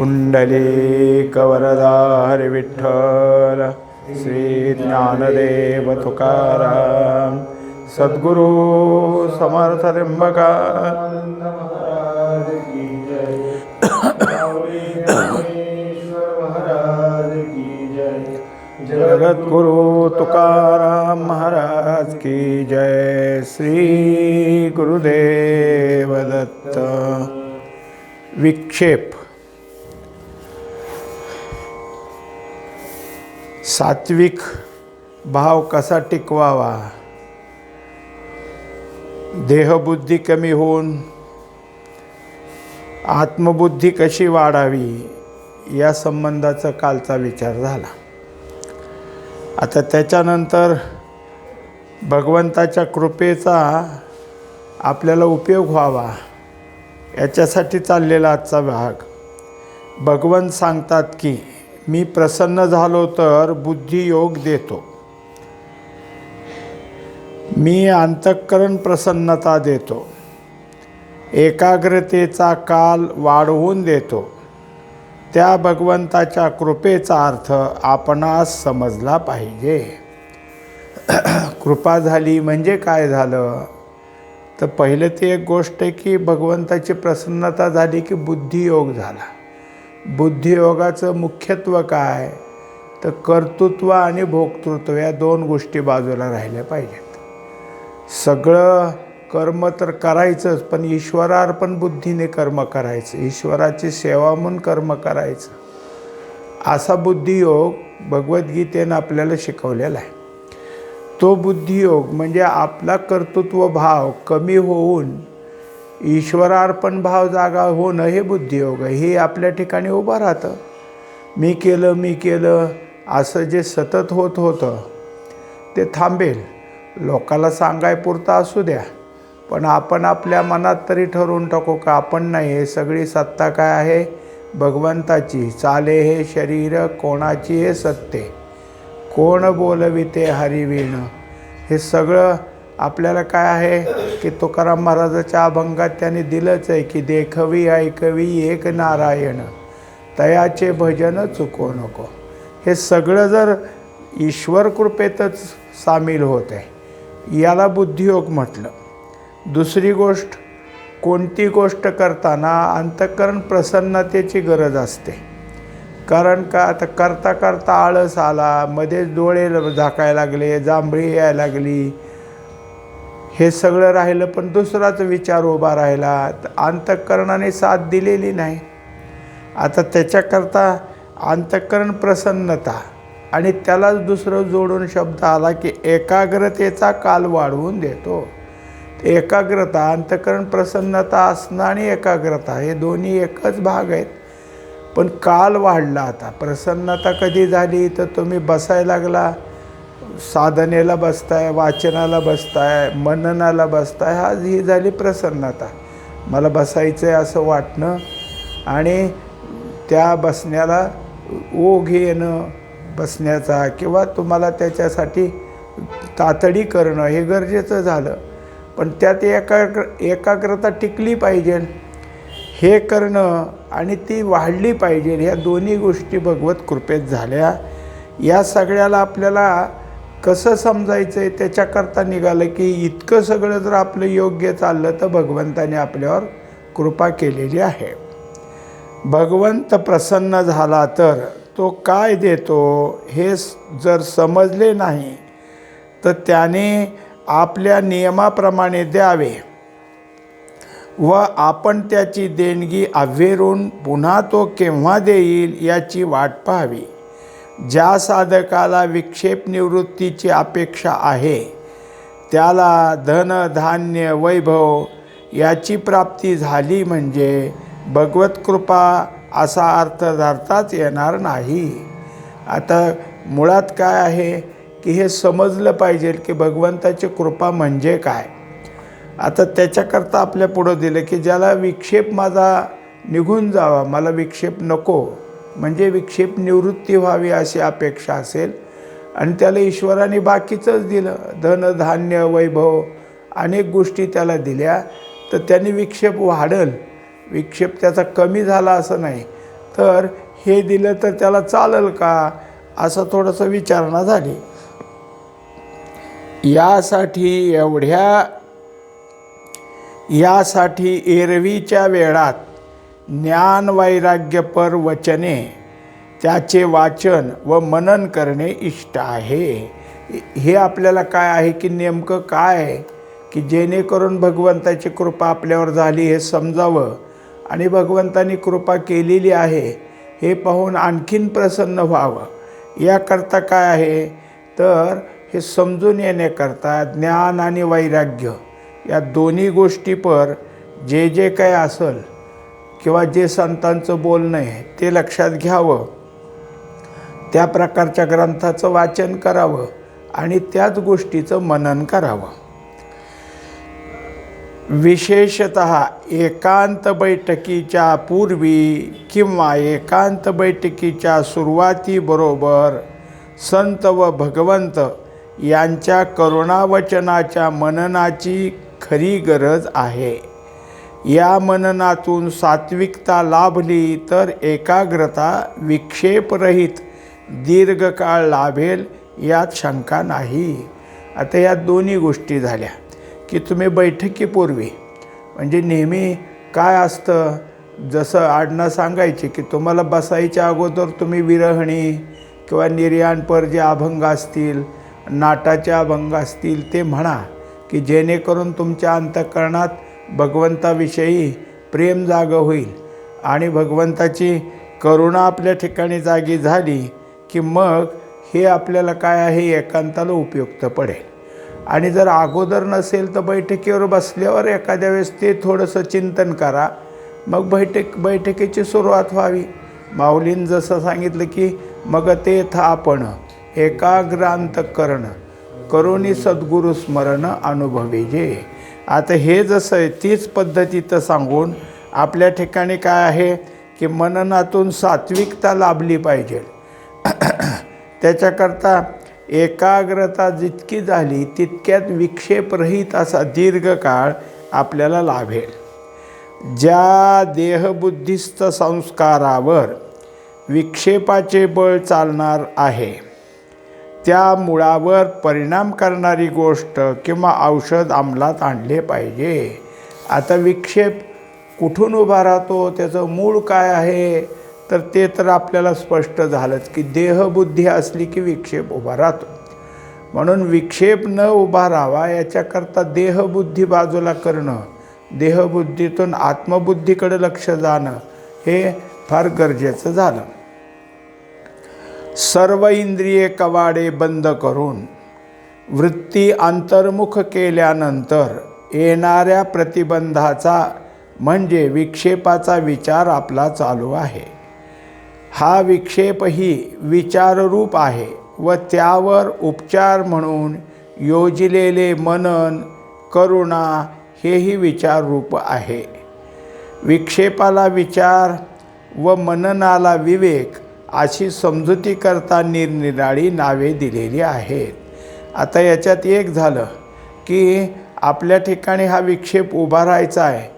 पुंडलीकवरदार विठ्ठल श्री ज्ञानदेव तुकाराम सद्गुरु समर्थ त्र्यंबकार जगद्गुरु तुकाराम महाराज की जय श्री गुरुदेव दत्त विक्षेप। सात्विक भाव कसा टिकवावा? देहबुद्धी कमी होऊन आत्मबुद्धी कशी वाढावी? या संबंधाचा कालचा विचार झाला. आता त्याच्यानंतर भगवंताच्या कृपेचा आपल्याला उपयोग व्हावा याच्यासाठी चाललेला आजचा भाग. भगवंत सांगतात की मी प्रसन्न झालो तर बुद्धियोग देतो. मी अंतःकरण प्रसन्नता देतो. एकाग्रतेचा काल वाढवून देतो. त्या भगवंताच्या कृपेचा अर्थ आपणास समजला पाहिजे. कृपा झाली म्हणजे काय झालं? तर पहिलं ते एक गोष्ट आहे की भगवंताची प्रसन्नता झाली की बुद्धियोग झाला. बुद्धियोगाचं मुख्यत्व काय? तर कर्तृत्व आणि भोक्तृत्व या दोन गोष्टी बाजूला राहिल्या पाहिजेत. सगळं कर्म तर करायचंच पण ईश्वरार्पण बुद्धीने कर्म करायचं. ईश्वराची सेवा म्हणून कर्म करायचं. असा बुद्धियोग भगवद्गीतेनं आपल्याला शिकवलेला आहे. तो बुद्धियोग म्हणजे आपला कर्तृत्व भाव कमी होऊन ईश्वरार्पण भाव जागा होणं हे बुद्धियोग आहे हे आपल्या ठिकाणी उभं राहतं. मी केलं मी केलं असं जे सतत होत होतं ते थांबेल. लोकाला सांगायपुरतं असू द्या पण आपण आपल्या मनात तरी ठरवून टाकू का आपण नाही हे सगळी सत्ता काय आहे? भगवंताची. चाले हे शरीर कोणाची हे सत्ते? कोण बोलविते हरिवीण? हे सगळं आपल्याला काय आहे की तुकाराम महाराजाच्या अभंगात त्यांनी दिलंच आहे की देखवी ऐकवी एक नारायण. तयाचे भजन चुकू नको. हे सगळं जर ईश्वर कृपेतच सामील होत आहे याला बुद्धियोग म्हटलं. दुसरी गोष्ट कोणती गोष्ट करताना अंतःकरण प्रसन्नतेची गरज असते. कारण का आता करता करता आळस आला मध्येच डोळे झाकायला लागले जांभळी यायला लागली हे सगळं राहिलं पण दुसराच विचार उभा राहिला. तर अंतःकरणाने साथ दिलेली नाही. आता त्याच्याकरता अंतःकरण प्रसन्नता आणि त्यालाच दुसरं जोडून शब्द आला की एकाग्रतेचा काल वाढवून देतो. एकाग्रता अंतःकरण प्रसन्नता असणं आणि एकाग्रता हे दोन्ही एकच भाग आहेत. पण काल वाढला आता. प्रसन्नता कधी झाली? तर तुम्ही बसायला लागला. साधनेला बसताय वाचनाला बसताय मननाला बसताय हा ही झाली प्रसन्नता. मला बसायचं आहे असं वाटणं आणि त्या बसण्याला ओघ येणं बसण्याचा किंवा तुम्हाला त्याच्यासाठी तातडी करणं हे गरजेचं झालं. पण त्यात एकाग्र एकाग्रता टिकली पाहिजे. हे करणं आणि ती वाढली पाहिजे ह्या दोन्ही गोष्टी भगवत कृपेत झाल्या. या सगळ्याला आपल्याला कसं समजायचं आहे त्याच्याकरता निघालं की इतकं सगळं जर आपलं योग्य चाललं तर भगवंताने आपल्यावर कृपा केलेली आहे. भगवंत प्रसन्न झाला तर तो काय देतो हे जर समजले नाही तर त्याने आपल्या नियमाप्रमाणे द्यावे व आपण त्याची देणगी आव्हेरून पुन्हा तो केव्हा देईल याची वाट पाहावी. ज्या साधकाला विक्षेप निवृत्तीची अपेक्षा आहे त्याला धन धान्य वैभव याची प्राप्ती झाली म्हणजे भगवत कृपा असा अर्थ धरताच येणार नाही. आता मुळात काय आहे की हे समजलं पाहिजे की भगवंताची कृपा म्हणजे काय. आता त्याच्याकरता आपल्या पुढं दिलं की ज्याला विक्षेप माझा निघून जावा मला विक्षेप नको. म्हणजे विक्षेप निवृत्ती व्हावी अशी अपेक्षा असेल. आणि त्याला ईश्वराने बाकीचंच दिलं. धन धान्य वैभव अनेक गोष्टी त्याला दिल्या. तर त्याने विक्षेप वाढल. विक्षेप त्याचा कमी झाला असं नाही. तर हे दिलं तर त्याला चालेल का? असं थोडंसं विचारणा झाली. यासाठी एवढ्या यासाठी एरवीच्या वेळात ज्ञान वैराग्यपर वचने त्याचे वाचन व मनन करणे इष्ट आहे. हे आपल्याला काय आहे की नेमकं काय की जेणेकरून भगवंताची कृपा आपल्यावर झाली हे समजावं आणि भगवंतानी कृपा केलेली आहे हे पाहून आणखीन प्रसन्न व्हावं. याकरता काय आहे? तर हे समजून येण्याकरता ज्ञान आणि वैराग्य या दोन्ही गोष्टीपर जे जे काय असेल किंवा जे संतांचं बोलणं आहे ते लक्षात घ्यावं. त्या प्रकारच्या ग्रंथाचं वाचन करावं आणि त्याच गोष्टीचं मनन करावं. विशेषत एकांत बैठकीच्या पूर्वी किंवा एकांत बैठकीच्या सुरुवातीबरोबर संत व भगवंत यांच्या करुणावचनाच्या मननाची खरी गरज आहे. या मननातून सात्विकता लाभली तर एकाग्रता विक्षेपरहित दीर्घकाळ लाभेल यात शंका नाही. आता या दोन्ही गोष्टी झाल्या की तुम्ही बैठकीपूर्वी म्हणजे नेहमी काय असतं? जसं आडणं सांगायचे की तुम्हाला बसायच्या अगोदर तुम्ही विरहणी किंवा निर्याणपर जे अभंग असतील नाटाचे अभंग असतील ते म्हणा की जेणेकरून तुमच्या अंतकरणात भगवंताविषयी प्रेम जागं होईल. आणि भगवंताची करुणा आपल्या ठिकाणी जागी झाली की मग हे आपल्याला काय आहे एकांताला उपयुक्त पडेल. आणि जर अगोदर नसेल तर बैठकीवर बसल्यावर एखाद्या वेळेस ते थोडंसं चिंतन करा. मग बैठक बैठकीची सुरुवात व्हावी. माऊलीनं जसं सांगितलं की मग ते थापण एकाग्रांत करणं करुणी सद्गुरु स्मरण अनुभवी जे आता हे जसं आहे तीच पद्धतीचं सांगून आपल्या ठिकाणी काय आहे की मननातून सात्विकता लाभली पाहिजे. त्याच्याकरता एकाग्रता जितकी झाली तितक्यात विक्षेपरहित असा दीर्घकाळ आपल्याला लाभेल. ज्या देहबुद्धिस्त संस्कारावर विक्षेपाचे बळ चालणार आहे त्या मुळावर परिणाम करणारी गोष्ट किंवा औषध अंमलात आणले पाहिजे. आता विक्षेप कुठून उभा राहतो? त्याचं मूळ काय आहे? तर ते तर आपल्याला स्पष्ट झालंच की देहबुद्धी असली की विक्षेप उभा राहतो. म्हणून विक्षेप न उभा राहावा याच्याकरता देहबुद्धी बाजूला करणं देहबुद्धीतून आत्मबुद्धीकडे लक्ष जाणं हे फार गरजेचं झालं. सर्व इंद्रिये कवाडे बंद करून वृत्ती अंतर्मुख केल्यानंतर येणाऱ्या प्रतिबंधाचा म्हणजे विक्षेपाचा विचार आपला चालू आहे. हा विक्षेपही विचाररूप आहे व त्यावर उपचार म्हणून योजिलेले मनन करुणा हेही विचाररूप आहे. विक्षेपाला विचार व मननाला विवेक अशी समजुती करता निरनिराळी नावे दिलेली आहेत. आता याच्यात एक झालं की आपल्या ठिकाणी हा विक्षेप उभा राहायचा आहे.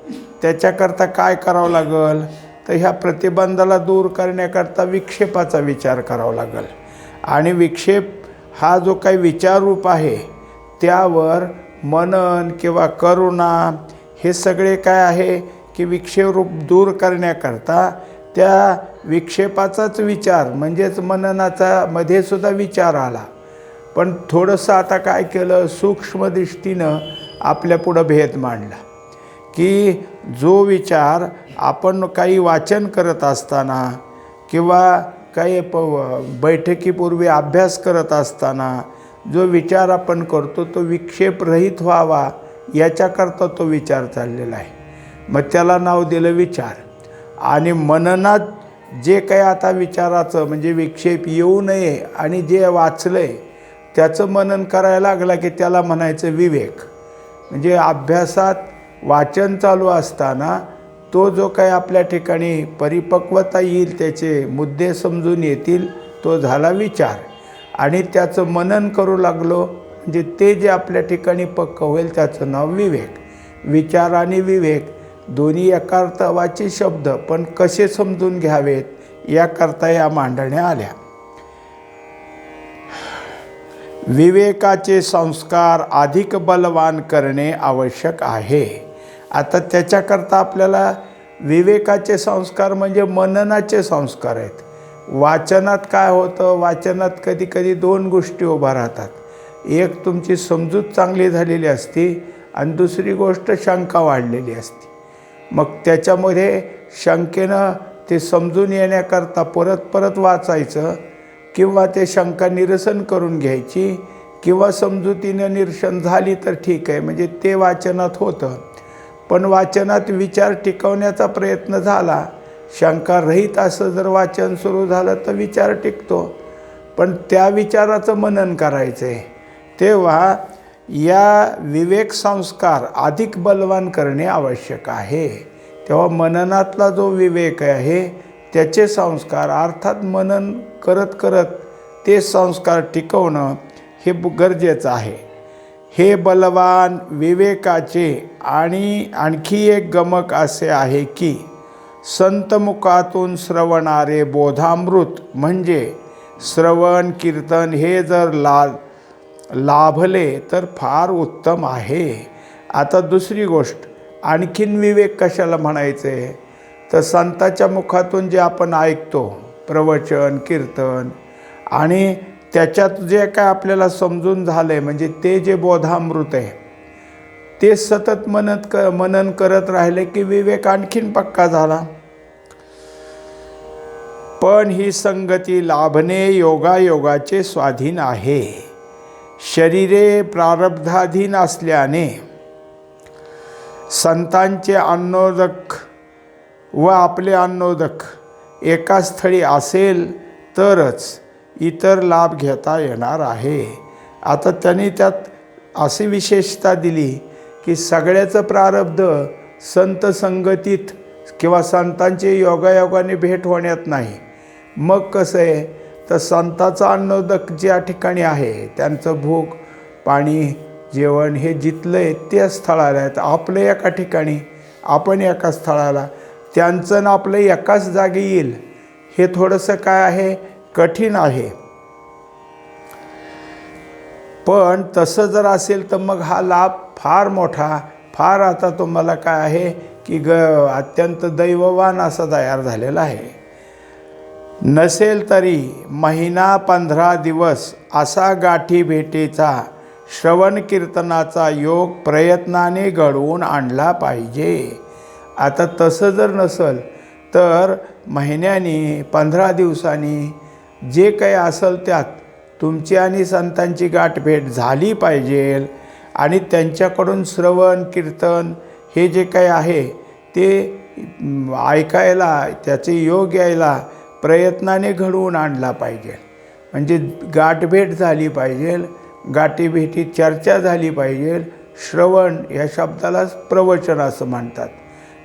त्याच्याकरता काय करावं लागेल? तर ह्या प्रतिबंधाला दूर करण्याकरता विक्षेपाचा विचार करावा लागेल. आणि विक्षेप हा जो काही विचाररूप आहे त्यावर मनन किंवा करुणा हे सगळे काय आहे की विक्षेपरूप दूर करण्याकरता त्या विक्षेपाचाच विचार म्हणजेच मननाचा मध्ये सुद्धा विचार आला. पण थोडंसं आता काय केलं सूक्ष्मदृष्टीनं आपल्यापुढं भेद मांडला. की जो विचार आपण काही वाचन करत असताना किंवा काही प बैठकीपूर्वी अभ्यास करत असताना जो विचार आपण करतो तो विक्षेपरहित व्हावा याच्याकरता तो विचार चाललेला आहे. मग त्याला नाव दिलं विचार. आणि मननात जे काही आता विचाराचं म्हणजे विक्षेप येऊ नये आणि जे वाचलं आहे त्याचं मनन करायला लागला की त्याला म्हणायचं विवेक. म्हणजे अभ्यासात वाचन चालू असताना तो जो काही आपल्या ठिकाणी परिपक्वता येईल त्याचे मुद्दे समजून येतील तो झाला विचार. आणि त्याचं मनन करू लागलो म्हणजे ते जे आपल्या ठिकाणी पक्क होईल त्याचं नाव विवेक. विचार आणि विवेक दोन्ही एकार्थवाचे शब्द पण कसे समजून घ्यावेत याकरता या मांडण्या आल्या. विवेकाचे संस्कार अधिक बलवान करणे आवश्यक आहे. आता त्याच्याकरता आपल्याला विवेकाचे संस्कार म्हणजे मननाचे संस्कार आहेत. वाचनात काय होतं? वाचनात कधी कधी दोन गोष्टी उभा राहतात. एक तुमची समजूत चांगली झालेली असती आणि दुसरी गोष्ट शंका वाढलेली असती. मग त्याच्यामध्ये शंकेनं ते समजून येण्याकरता परत परत वाचायचं किंवा ते शंका निरसन करून घ्यायची किंवा समजुतीनं निरसन झाली तर ठीक आहे. म्हणजे ते वाचनात होतं. पण वाचनात विचार टिकवण्याचा प्रयत्न झाला. शंका रहित असं जर वाचन सुरू झालं तर विचार टिकतो. पण त्या विचाराचं मनन करायचं आहे तेव्हा या विवेक संस्कार अधिक बलवान करणे आवश्यक आहे. तेव्हा मननातला जो विवेक आहे त्याचे संस्कार अर्थात मनन करत करत ते संस्कार टिकवणं हे गरजेचं आहे. हे बलवान विवेकाचे आणि आणखी एक गमक असे आहे की संतमुखातून श्रवणारे बोधामृत म्हणजे श्रवण कीर्तन हे जर ला लाभले तर फार उत्तम आहे. आता दुसरी गोष्ट आणखीन विवेक कशाला म्हणायचे? तर संताच्या मुखातून जे आपण ऐकतो प्रवचन कीर्तन आणि त्याच्यात जे काय आपल्याला समजून झालं आहे म्हणजे ते जे बोधामृत आहे ते सतत मनत क मनन करत राहिले की विवेक आणखीन पक्का झाला. पण ही संगती लाभणे योगायोगाचे स्वाधीन आहे. शरीरे प्रारब्धाधीन असल्याने संतांचे अन्नोदक व आपले अन्नोदक एका स्थळी असेल तरच इतर लाभ घेता येणार आहे. आता त्यांनी त्यात अशी विशेषता दिली की सगळ्याचं प्रारब्ध संत संगतीत किंवा संतांचे योगायोगाने भेट होण्यात नाही. मग कसं आहे? तर संताचं अन्नोदक ज्या ठिकाणी आहे त्यांचं भूक पाणी जेवण हे जिथलं आहे त्या स्थळाला आहेत. आपलं एका ठिकाणी आपण एका स्थळाला. त्यांचं ना आपलं एकाच जागी येईल. हे थोडंसं काय आहे? कठीण आहे. पण तसं जर असेल तर मग हा लाभ फार मोठा फार आता तुम्हाला काय आहे की ग अत्यंत दैववान असा तयार झालेला आहे. नसेल तरी महिना पंधरा दिवस असा गाठी भेटीचा श्रवण कीर्तनाचा योग प्रयत्नाने घडवून आणला पाहिजे. आता तसं जर नसेल तर महिन्यानी पंधरा दिवसांनी जे काही असेल त्यात तुमची आणि संतांची गाठभेट झाली पाहिजे आणि त्यांच्याकडून श्रवण कीर्तन हे जे काही आहे ते ऐकायला त्याचे योग यायला प्रयत्नाने घडवून आणला पाहिजे. म्हणजे गाठभेट झाली पाहिजे गाठीभेटी चर्चा झाली पाहिजे. श्रवण या शब्दालाच प्रवचन असं म्हणतात.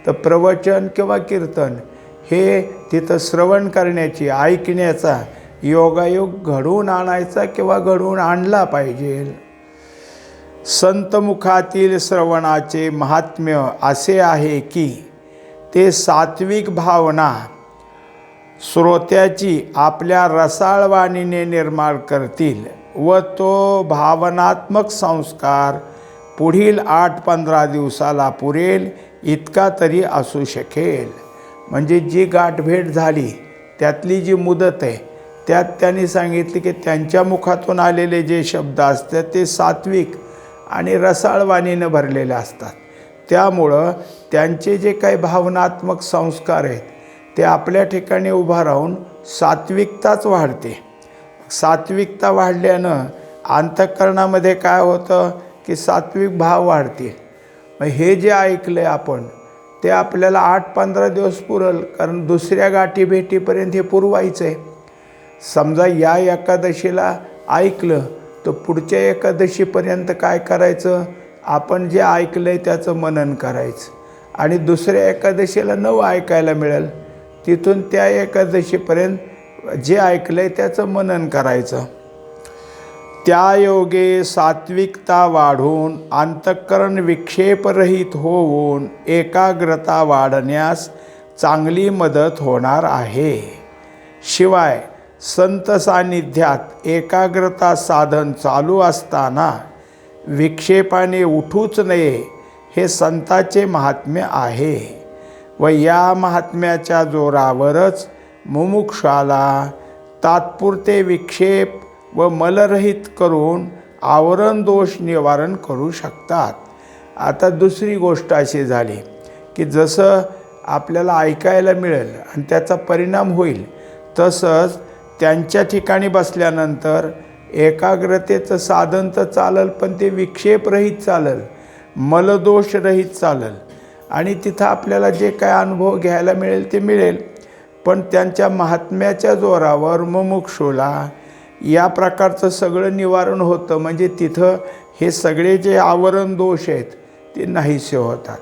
तर प्रवचन किंवा कीर्तन हे तिथं श्रवण करण्याची ऐकण्याचा योगायोग घडवून आणायचा किंवा घडवून आणला पाहिजे. संतमुखातील श्रवणाचे महात्म्य असे आहे की ते सात्विक भावना श्रोत्याची आपल्या रसाळवाणीने निर्माण करतील व तो भावनात्मक संस्कार पुढील आठ पंधरा दिवसाला पुरेल इतका तरी असू शकेल. म्हणजे जी गाठभेट झाली त्यातली जी मुदत आहे त्यात त्यांनी सांगितले की त्यांच्या मुखातून आलेले जे शब्द असतात ते सात्विक आणि रसाळवाणीनं भरलेले असतात. त्यामुळं त्यांचे जे काही भावनात्मक संस्कार आहेत ते आपल्या ठिकाणी उभा राहून सात्विकताच वाढते. सात्विकता वाढल्यानं अंतःकरणामध्ये काय होतं की सात्विक भाव वाढते. मग हे जे ऐकलं आहे आपण ते आपल्याला आठ पंधरा दिवस पुरल कारण दुसऱ्या गाठी भेटीपर्यंत हे पुरवायचं आहे समजा या एकादशीला ऐकलं तर पुढच्या एकादशीपर्यंत काय करायचं? आपण जे ऐकलं आहे त्याचं मनन करायचं. आणि दुसऱ्या एकादशीला नवं ऐकायला मिळेल. तिथून त्या एकादशीपर्यंत जे ऐकलं आहे त्याचं मनन करायचं. त्या योगे सात्विकता वाढून अंतःकरण विक्षेपरहित होऊन एकाग्रता वाढण्यास चांगली मदत होणार आहे. शिवाय संत सान्निध्यात एकाग्रता साधन चालू असताना विक्षेपाने उठूच नये हे संताचे महात्म्य आहे. व या महात्म्याच्या जोरावरच मुमुक्षाला तात्पुरते विक्षेप व मलरहित करून आवरण दोष निवारण करू शकतात. आता दुसरी गोष्ट अशी झाली की जसं आपल्याला ऐकायला मिळेल आणि त्याचा परिणाम होईल तसंच त्यांच्या ठिकाणी बसल्यानंतर एकाग्रतेचं साधन तर चालल पण ते विक्षेपरहित चालल मलदोषरहित चालल. आणि तिथं आपल्याला जे काय अनुभव घ्यायला मिळेल ते मिळेल. पण त्यांच्या महात्म्याच्या जोरावर मुमुक्षुला या प्रकारचं सगळं निवारण होतं. म्हणजे तिथं हे सगळे जे आवरण दोष आहेत ते नाहीसे होतात.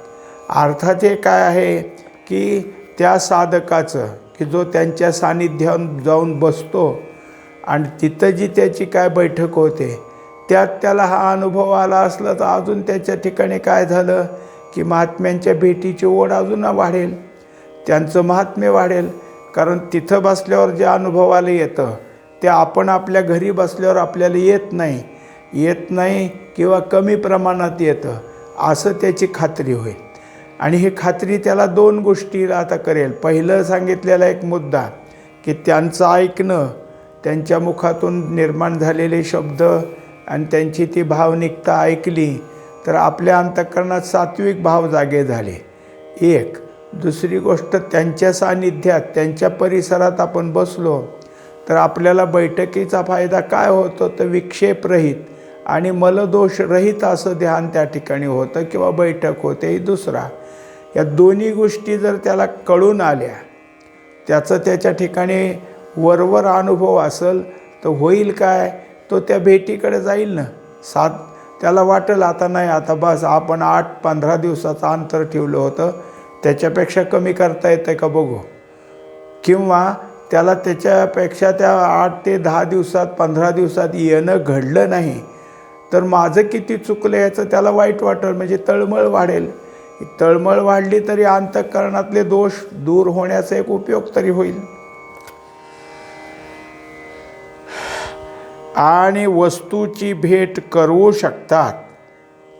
अर्थात हे काय आहे की त्या साधकाचं की जो त्यांच्या सान्निध्यात जाऊन बसतो आणि तिथं जी त्याची काय बैठक होते त्यात त्याला हा अनुभव आला असला तर अजून त्याच्या ठिकाणी काय झालं? की महात्म्यांच्या भेटीची ओढ अजून वाढेल. त्यांचं महात्म्य वाढेल. कारण तिथं बसल्यावर जे अनुभवाला येतं ते आपण आपल्या घरी बसल्यावर आपल्याला येत नाही. येत नाही किंवा कमी प्रमाणात येतं असं त्याची खात्री होईल. आणि ही खात्री त्याला दोन गोष्टी आता करेल. पहिलं सांगितलेला एक मुद्दा की त्यांचं ऐकणं त्यांच्या मुखातून निर्माण झालेले शब्द आणि त्यांची ती भावनिकता ऐकली तर आपल्या अंतकरणात सात्विक भाव जागे झाले. एक दुसरी गोष्ट त्यांच्या सान्निध्यात त्यांच्या परिसरात आपण बसलो तर आपल्याला बैठकीचा फायदा काय होतो तर विक्षेपरहित आणि मलदोषरहित असं ध्यान त्या ठिकाणी होतं किंवा बैठक होते ही दुसरा. या दोन्ही गोष्टी जर त्याला कळून आल्या त्याचं त्याच्या ठिकाणी वरवर अनुभव असेल तर होईल काय? तो त्या भेटीकडे जाईल ना. सात त्याला वाटेल आता नाही आता बस आपण आठ पंधरा दिवसाचं अंतर ठेवलं होतं. त्याच्यापेक्षा कमी करता येतं का बघू. किंवा त्याला त्याच्यापेक्षा त्या आठ ते दहा दिवसात पंधरा दिवसात येणं घडलं नाही तर माझं किती चुकलं याचं त्याला वाईट वाटेल म्हणजे तळमळ वाढेल. तळमळ वाढली तरी अंतःकरणातले दोष दूर होण्याचा एक उपयोग तरी होईल. आणि वस्तूची भेट करू शकतात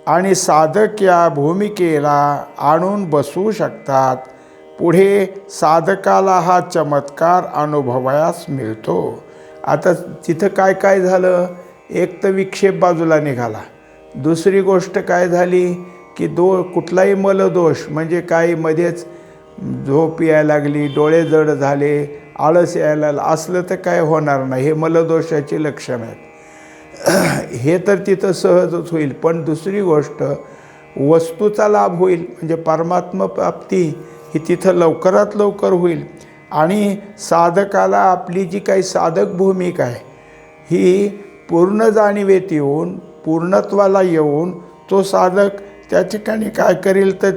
आणि साधक या भूमिकेला आणून बसू शकतात. पुढे साधकाला हा चमत्कार अनुभवायास मिळतो. आता तिथं काय काय झालं? एक तर विक्षेप बाजूला निघाला. दुसरी गोष्ट काय झाली? की दो कुठलाही मलदोष म्हणजे काही मध्येच झोप यायला लागली डोळे जड झाले आळस यायला असलं तर काय होणार नाही हे मलदोषाची लक्षणं आहेत. हे तर तिथं सहजच होईल पण दुसरी गोष्ट वस्तूचा लाभ होईल म्हणजे परमात्म प्राप्ती ही तिथं लवकरात लवकर होईल. आणि साधकाला आपली जी काही साधक भूमिका आहे ही पूर्ण जाणीवेत येऊन पूर्णत्वाला येऊन तो साधक त्या ठिकाणी काय करेल तर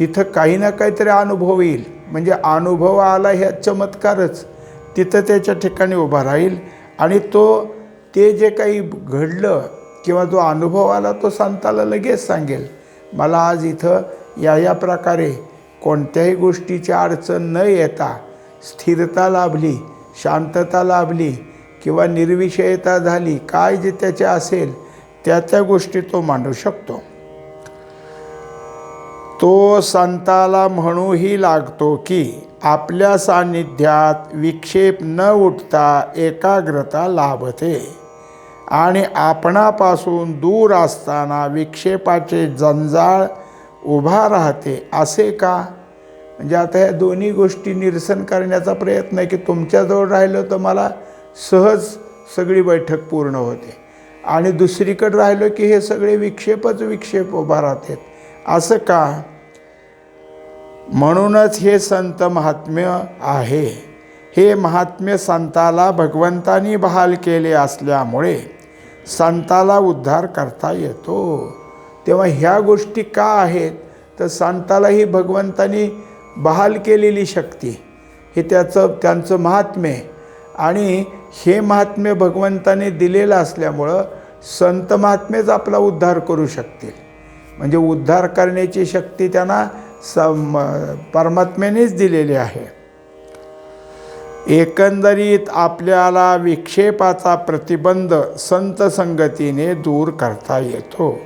तिथं काही ना काहीतरी अनुभव येईल. म्हणजे अनुभव आला ह्या चमत्कारच. तिथं त्याच्या ठिकाणी उभा राहील आणि तो ते जे काही घडलं किंवा जो अनुभव आला तो संताला लगेच सांगेल. मला आज इथं या या प्रकारे कोणत्याही गोष्टीची अडचण न येता स्थिरता लाभली शांतता लाभली किंवा निर्विषयता झाली काय जे त्याचे असेल त्या त्या गोष्टी तो मांडू शकतो. तो संताला म्हणूही लागतो की आपल्या सान्निध्यात विक्षेप न उठता एकाग्रता लाभते. आणि आपणापासून दूर असताना विक्षेपाचे जंजाळ उभा राहते असे का? म्हणजे आता ह्या दोन्ही गोष्टी निरसन करण्याचा प्रयत्न आहे की तुमच्याजवळ राहिलं तर मला सहज सगळी बैठक पूर्ण होते. आणि दुसरीकडे राहिलो की हे सगळे विक्षेपच विक्षेप उभा राहतात. असं का? म्हणूनच हे संत महात्म्य आहे. हे महात्म्य संताला भगवंतानी बहाल केले असल्यामुळे संताला उद्धार करता येतो. तेव्हा ह्या गोष्टी का आहेत? तर संताला ही भगवंतानी बहाल केलेली शक्ती. हे त्याचं त्यांचं महात्म्य. आणि हे महात्म्य भगवंताने दिलेलं असल्यामुळं संत महात्मेच आपला उद्धार करू शकतील. म्हणजे उद्धार करण्याची शक्ती त्यांना सम परमात्म्यानेच दिलेली आहे. एकंदरीत आपल्याला विक्षेपाचा प्रतिबंध संत संगतीने दूर करता येतो.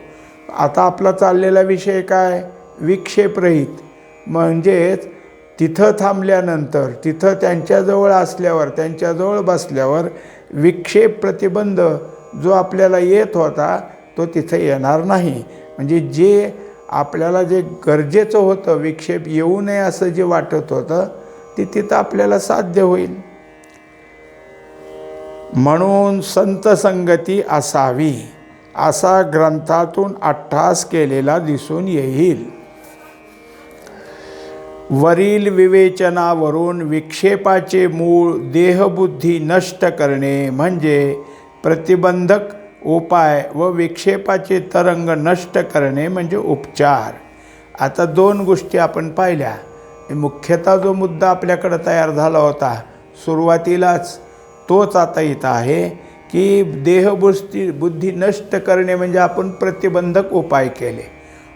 आता आपला चाललेला विषय काय? विक्षेपरहित. म्हणजेच तिथं थांबल्यानंतर तिथं त्यांच्याजवळ असल्यावर त्यांच्याजवळ बसल्यावर विक्षेप प्रतिबंध जो आपल्याला येत होता तो तिथं येणार नाही. म्हणजे जे आपल्याला जे गरजेचं होतं विक्षेप येऊ नये असं जे वाटत होतं ते तिथं आपल्याला साध्य होईल. म्हणून संत संगती असावी असा ग्रंथातून अट्ठास केलेला दिसून येईल. वरील विवेचनावरून विक्षेपाचे मूळ देहबुद्धी नष्ट करणे म्हणजे प्रतिबंधक उपाय व विक्षेपाचे तरंग नष्ट करणे म्हणजे उपचार. आता दोन गोष्टी आपण पाहिल्या. मुख्यतः जो मुद्दा आपल्याकडं तयार झाला होता सुरुवातीलाच तोच आता इथं आहे की देहबुष्टी बुद्धी नष्ट करणे म्हणजे आपण प्रतिबंधक उपाय केले.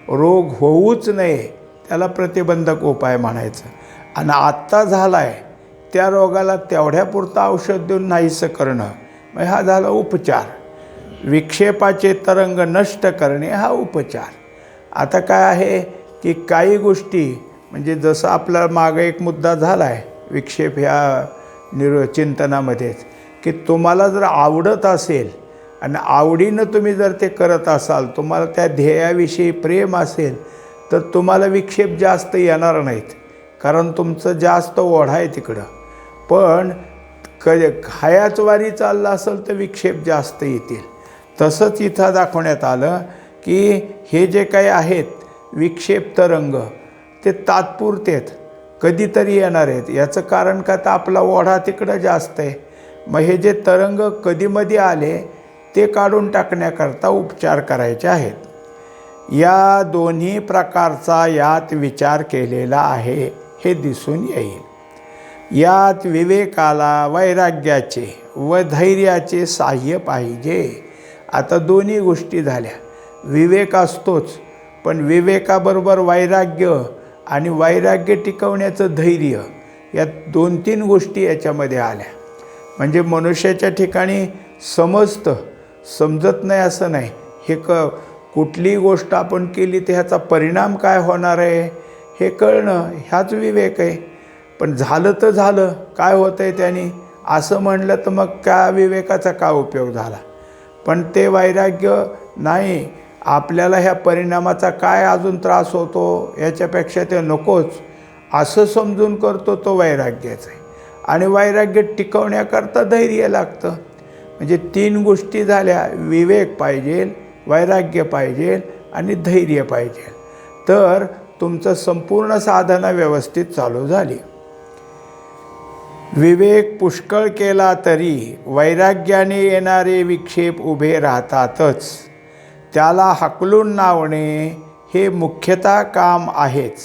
रोग होऊच नये त्याला प्रतिबंधक उपाय म्हणायचं. आणि आत्ता झाला आहे त्या रोगाला तेवढ्यापुरतं औषध देऊन नाहीसं करणं. मग हा झाला उपचार. विक्षेपाचे तरंग नष्ट करणे हा उपचार. आता काय आहे की काही गोष्टी म्हणजे जसं आपला मागं एक मुद्दा झाला आहे विक्षेप ह्या निर चिंतनामध्येच की तुम्हाला जर आवडत असेल आणि आवडीनं तुम्ही जर ते करत असाल तुम्हाला त्या ध्येयाविषयी प्रेम असेल तर तुम्हाला विक्षेप जास्त येणार नाहीत कारण तुमचं जास्त ओढा आहे तिकडं. पण क हयाच वारी चाललं असेल तर विक्षेप जास्त येतील. तसंच इथं दाखवण्यात आलं की हे जे काही आहेत विक्षेप तरंग ते तात्पुरते आहेत. कधीतरी येणार आहेत. याचं कारण का तर आपला ओढा तिकडं जास्त आहे. मग हे जे तरंग कधीमधी आले ते काढून टाकण्याकरता उपचार करायचे आहेत. या दोन्ही प्रकारचा यात विचार केलेला आहे हे दिसून येईल. यात विवेकाला वैराग्याचे व धैर्याचे साह्य पाहिजे. आता दोन्ही गोष्टी झाल्या. विवेक असतोच पण विवेकाबरोबर वैराग्य आणि वैराग्य टिकवण्याचं धैर्य या दोन तीन गोष्टी याच्यामध्ये आल्या. म्हणजे मनुष्याच्या ठिकाणी समजतं समजत नाही असं नाही. हे क कुठलीही गोष्ट आपण केली तर ह्याचा परिणाम काय होणार आहे हे कळणं ह्याच विवेक आहे. पण झालं तर झालं काय होतं आहे त्याने? असं म्हणलं तर मग त्या विवेकाचा काय उपयोग झाला? पण ते वैराग्य नाही. आपल्याला ह्या परिणामाचा काय अजून त्रास होतो याच्यापेक्षा ते नकोच. असं समजून करतो तो वैराग्याचा आहे. आणि वैराग्य टिकवण्याकरता धैर्य लागतं. म्हणजे तीन गोष्टी झाल्या. विवेक पाहिजे वैराग्य पाहिजे आणि धैर्य पाहिजे. तर तुमचं संपूर्ण साधना व्यवस्थित चालू झाली. विवेक पुष्कळ केला तरी वैराग्याने येणारे विक्षेप उभे राहतातच. त्याला हकलून लावणे हे मुख्यतः काम आहेच.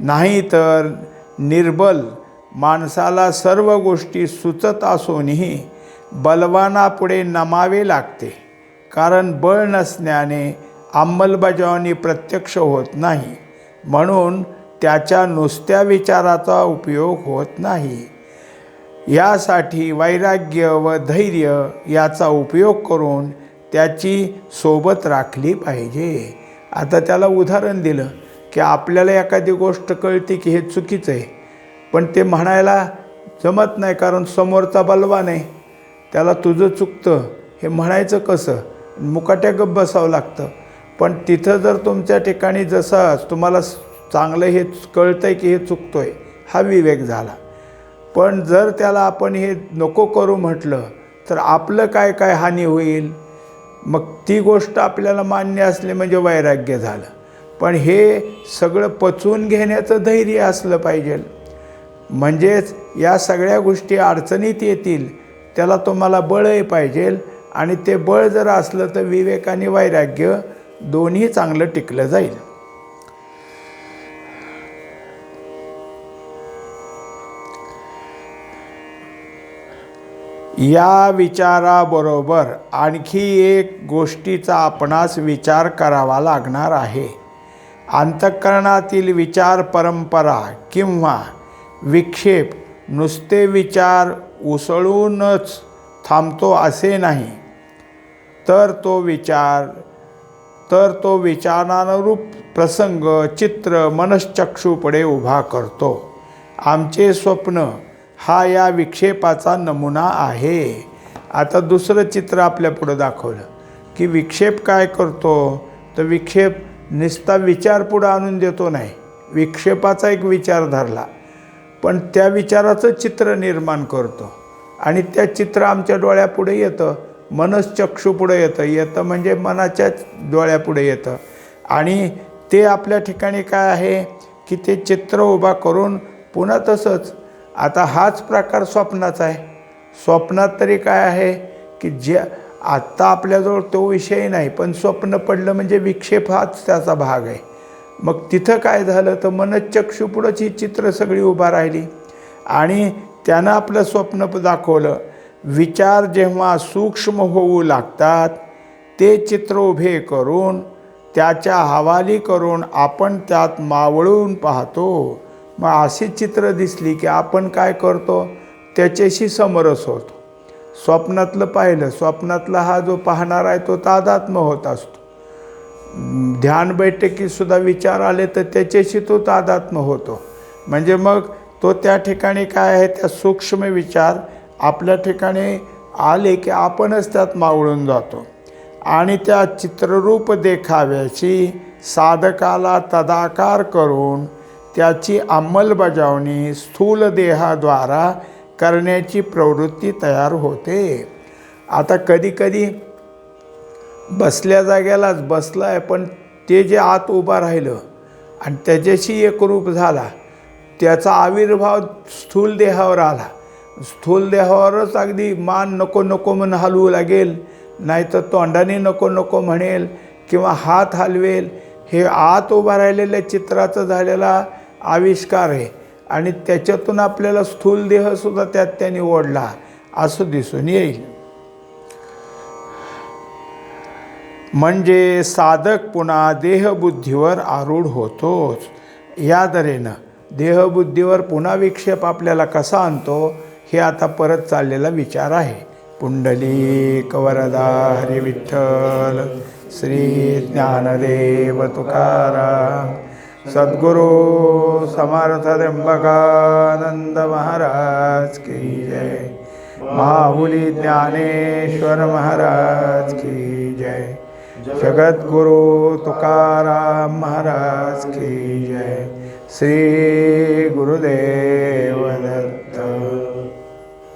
नाहीतर निर्बल माणसाला सर्व गोष्टी सुचत असूनही बलवानापुढे नमावे लागते. कारण बळ नसण्याने अंमलबजावणी प्रत्यक्ष होत नाही. म्हणून त्याच्या नुसत्या विचाराचा उपयोग होत नाही. यासाठी वैराग्य व धैर्य याचा उपयोग करून त्याची सोबत राखली पाहिजे. आता त्याला उदाहरण दिलं की आपल्याला एखादी गोष्ट कळते की हे चुकीचं आहे पण ते म्हणायला जमत नाही कारण समोरचा बलवान आहे. त्याला तुझं चुकतं हे म्हणायचं कसं? मुकाट्या गप बसावं लागतं. पण तिथं जर तुमच्या ठिकाणी जसं तुम्हाला चांगलं हे कळतं आहे की हे चुकतो आहे हा विवेक झाला. पण जर त्याला आपण हे नको करू म्हटलं तर आपलं काय काय हानी होईल? मग ती गोष्ट आपल्याला मान्य असली म्हणजे वैराग्य झालं. पण हे सगळं पचवून घेण्याचं धैर्य असलं पाहिजे. म्हणजेच या सगळ्या गोष्टी अडचणीत येतील त्याला तुम्हाला बळही पाहिजे आणि ते बळ जर असलं तर विवेक आणि वैराग्य दोन्ही चांगलं टिकलं जाईल. या विचाराबरोबर आणखी एक गोष्टीचा आपणास विचार करावा लागणार आहे. अंतःकरणातील विचार परंपरा किंवा विक्षेप नुसते विचार उसळूनच थांबतो असे नाही. तर तो विचार तर तो विचारानुरूप प्रसंग चित्र मनश्चक्षुपुढे उभा करतो. आमचे स्वप्न हा या विक्षेपाचा नमुना आहे. आता दुसरं चित्र आपल्या पुढं दाखवलं की विक्षेप काय करतो? तर विक्षेप नुसता विचार पुढं आणून देतो नाही. विक्षेपाचा एक विचार धरला पण त्या विचाराचं चित्र निर्माण करतो. आणि त्या चित्र आमच्या डोळ्यापुढे येतं मनश्चक्षुपुढे येतं. येतं म्हणजे मनाच्या डोळ्यापुढे येतं. आणि ते आपल्या ठिकाणी काय आहे? की ते चित्र उभा करून पुन्हा तसंच आता हाच प्रकार स्वप्नाचा आहे. स्वप्नात तरी काय आहे की जे आत्ता आपल्याजवळ तो विषय नाही पण स्वप्न पडलं म्हणजे विक्षेप हाच त्याचा भाग आहे. मग तिथं काय झालं तर मनचक्षुपुढंच ही चित्र सगळी उभा राहिली. आणि त्यानं आपलं स्वप्न दाखवलं. विचार जेव्हा सूक्ष्म होऊ लागतात ते चित्र उभे करून त्याच्या हवाली करून आपण त्यात मावळून पाहतो. मग अशी चित्र दिसली की आपण काय करतो? त्याच्याशी समरस होतो. स्वप्नातलं पाहिलं स्वप्नातला हा जो पाहणारा आहे तो तादात्म होत असतो. ध्यान बैठकीसुद्धा विचार आले तर त्याच्याशी तो तादात्म होतो. म्हणजे मग तो त्या ठिकाणी काय आहे? त्या सूक्ष्म विचार आपल्या ठिकाणी आले की आपणच त्यात मावळून जातो. आणि त्या चित्ररूप देखाव्याची साधकाला तदाकार करून त्याची अंमलबजावणी स्थूल देहाद्वारा करण्याची प्रवृत्ती तयार होते. आता कधीकधी बसल्या जाग्यालाच बसला आहे पण ते जे आत उभा राहिलं आणि त्याच्याशी एकरूप झाला त्याचा आविर्भाव स्थूल देहावर आला. स्थूल देहावरच अगदी मान नको नको म्हणून हलवू लागेल नाहीतर तोंडाने नको नको म्हणेल किंवा हात हलवेल. हे आत उभा राहिलेल्या चित्राचं झालेला आविष्कार आहे. आणि त्याच्यातून आपल्याला स्थूल देहसुद्धा त्यात त्याने ओढला. असं दिसून येईल. म्हणजे साधक पुन्हा देहबुद्धीवर आरूढ होतोच. या दरेनं देहबुद्धीवर पुन्हा विक्षेप आपल्याला कसा आणतो हे आता परत चाललेला विचार आहे. पुंडली कवरदा हरिविठ्ठल श्री ज्ञानदेव तुकाराम. सद्गुरू समर्थ त्र्यंबकानंद महाराज की जय। माहुली ज्ञानेश्वर महाराज की जय। जगद्गुरु तुकाराम महाराज की जय। श्री गुरुदेव दत्त